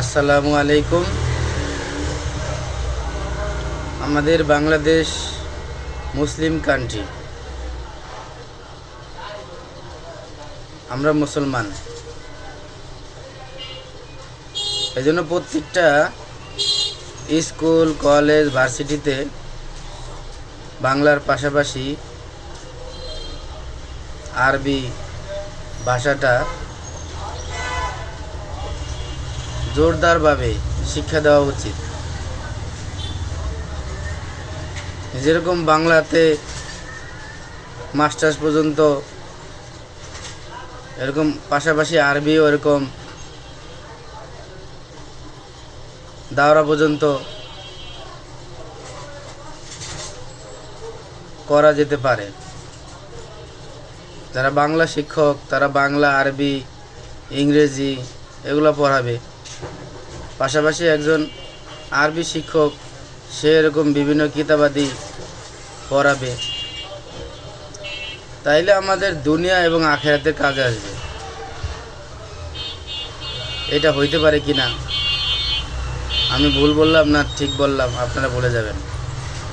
আসসালামু আলাইকুম। আমাদের বাংলাদেশ মুসলিম কান্ট্রি। আমরা মুসলমান। এই জন্য প্রত্যেকটা স্কুল, কলেজ, ভার্সিটিতে বাংলার পাশাপাশি আরবি ভাষাটা জোরদারভাবে শিক্ষা দেওয়া উচিত। যেরকম বাংলাতে মাস্টার্স পর্যন্ত, এরকম পাশাপাশি আরবিও এরকম দাওরা পর্যন্ত করা যেতে পারে। যারা বাংলা শিক্ষক, তারা বাংলা, আরবি, ইংরেজি এগুলো পড়াবে। পাশাপাশি একজন আরবি শিক্ষক, সে এরকম বিভিন্ন কিতাবাদি পড়াবে। তাইলে আমাদের দুনিয়া এবং আখেরাতের কাজে আসবে। এটা হইতে পারে কি না আমি ভুল বললাম না ঠিক বললাম? আপনারা বলে যাবেন।